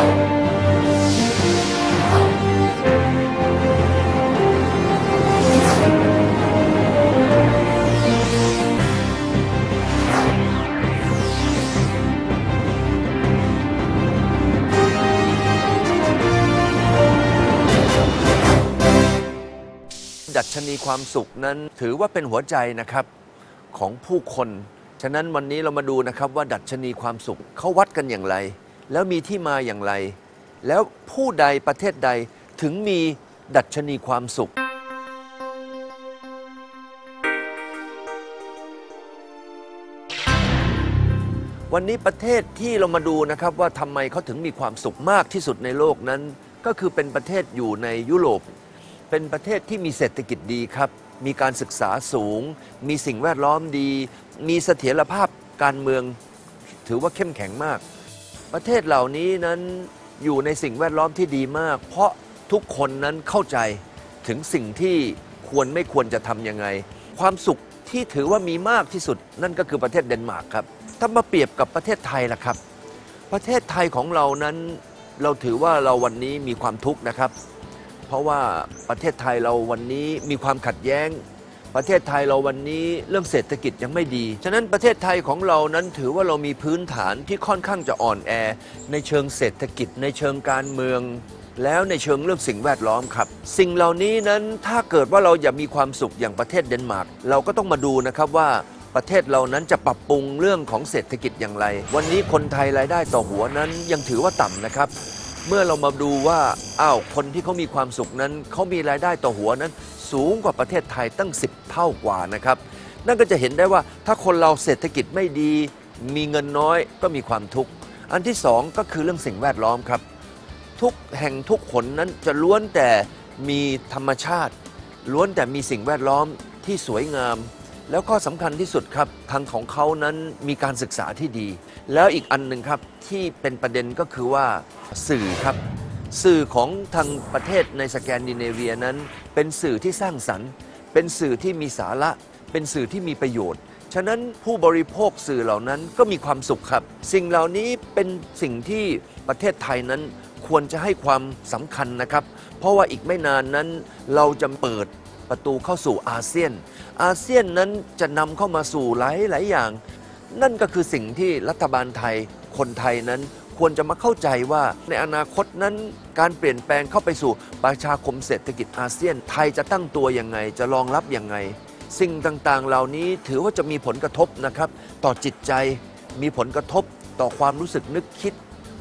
ดัชนีความสุขนั้นถือว่าเป็นหัวใจนะครับของผู้คน ฉะนั้นวันนี้เรามาดูนะครับว่าดัชนีความสุขเขาวัดกันอย่างไร แล้วมีที่มาอย่างไร แล้วผู้ใดประเทศใดถึงมีดัชนีความสุข วันนี้ประเทศที่เรามาดูนะครับว่าทำไมเขาถึงมีความสุขมากที่สุดในโลกนั้น ก็คือเป็นประเทศอยู่ในยุโรป เป็นประเทศที่มีเศรษฐกิจดีครับ มีการศึกษาสูง มีสิ่งแวดล้อมดี มีเสถียรภาพการเมือง ถือว่าเข้มแข็งมาก ประเทศเหล่านี้นั้นอยู่ในสิ่งแวดล้อมที่ดีมาก เพราะทุกคนนั้นเข้าใจถึงสิ่งที่ควรไม่ควรจะทำยังไง ความสุขที่ถือว่ามีมากที่สุดนั่นก็คือประเทศเดนมาร์กครับ ถ้ามาเปรียบกับประเทศไทยล่ะครับ ประเทศไทยของเรานั้นเราถือว่าเราวันนี้มีความทุกข์นะครับ เพราะว่าประเทศไทยเราวันนี้มีความขัดแย้ง ประเทศไทยเราวันนี้เรื่องเศรษฐกิจยังไม่ดี ฉะนั้นประเทศไทยของเรานั้นถือว่าเรามีพื้นฐานที่ค่อนข้างจะอ่อนแอ ในเชิงเศรษฐกิจ ในเชิงการเมือง แล้วในเชิงเรื่องสิ่งแวดล้อมครับ สิ่งเหล่านี้นั้นถ้าเกิดว่าเราอยากมีความสุขอย่างประเทศเดนมาร์กเราก็ต้องมาดูนะครับว่าประเทศเรานั้นจะปรับปรุงเรื่องของเศรษฐกิจอย่างไร วันนี้คนไทยรายได้ต่อหัวนั้นยังถือว่าต่ำนะครับ เมื่อเรามาดูว่าอ้าวคนที่เขามีความสุขนั้นเขามีรายได้ต่อหัวนั้น สูงกว่าประเทศไทยตั้ง 10 เท่ากว่านะครับ นั่นก็จะเห็นได้ว่าถ้าคนเราเศรษฐกิจไม่ดี มีเงินน้อยก็มีความทุกข์ อันที่สองก็คือเรื่องสิ่งแวดล้อมครับ ทุกแห่งทุกหนนั้นจะล้วนแต่มีธรรมชาติ ล้วนแต่มีสิ่งแวดล้อมที่สวยงาม แล้วก็สำคัญที่สุดครับทางของเขานั้นมีการศึกษาที่ดี แล้วอีกอันหนึ่งครับที่เป็นประเด็นก็คือว่าสื่อครับ สื่อของทางประเทศในสแกนดิเนเวียนั้น เป็นสื่อที่สร้างสรรค์ เป็นสื่อที่มีสาระ เป็นสื่อที่มีประโยชน์ ฉะนั้นผู้บริโภคสื่อเหล่านั้นก็มีความสุขครับ สิ่งเหล่านี้เป็นสิ่งที่ประเทศไทยนั้นควรจะให้ความสำคัญนะครับ เพราะว่าอีกไม่นานนั้นเราจะเปิดประตูเข้าสู่อาเซียน อาเซียนนั้นจะนำเข้ามาสู่หลายหลายอย่าง นั่นก็คือสิ่งที่รัฐบาลไทยคนไทยนั้น ควรจะมาเข้าใจว่าในอนาคตนั้นการเปลี่ยนแปลงเข้าไปสู่ประชาคมเศรษฐกิจอาเซียน ไทยจะตั้งตัวยังไง จะรองรับยังไง สิ่งต่างๆ เหล่านี้ถือว่าจะมีผลกระทบนะครับ ต่อจิตใจมีผลกระทบต่อความรู้สึกนึกคิด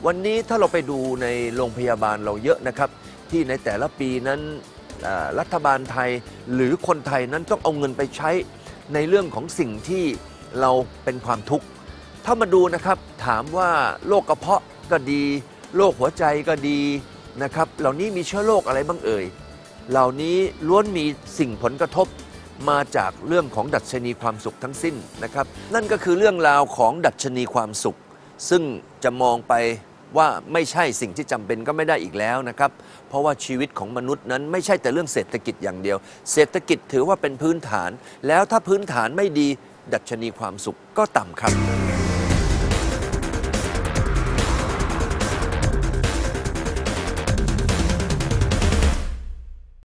วันนี้ถ้าเราไปดูในโรงพยาบาลเราเยอะนะครับ ที่ในแต่ละปีนั้นรัฐบาลไทยหรือคนไทยนั้นต้องเอาเงินไปใช้ในเรื่องของสิ่งที่เราเป็นความทุกข์ ถ้ามาดูนะครับถามว่าโรคกระเพาะก็ดีโรคหัวใจก็ดีนะครับ เหล่านี้มีเชื้อโรคอะไรบ้างเอ่ย เหล่านี้ล้วนมีสิ่งผลกระทบมาจากเรื่องของดัชนีความสุขทั้งสิ้นนะครับ นั่นก็คือเรื่องราวของดัชนีความสุข ซึ่งจะมองไปว่าไม่ใช่สิ่งที่จำเป็นก็ไม่ได้อีกแล้วนะครับ เพราะว่าชีวิตของมนุษย์นั้นไม่ใช่แต่เรื่องเศรษฐกิจอย่างเดียว เศรษฐกิจถือว่าเป็นพื้นฐาน แล้วถ้าพื้นฐานไม่ดีดัชนีความสุขก็ต่ำครับ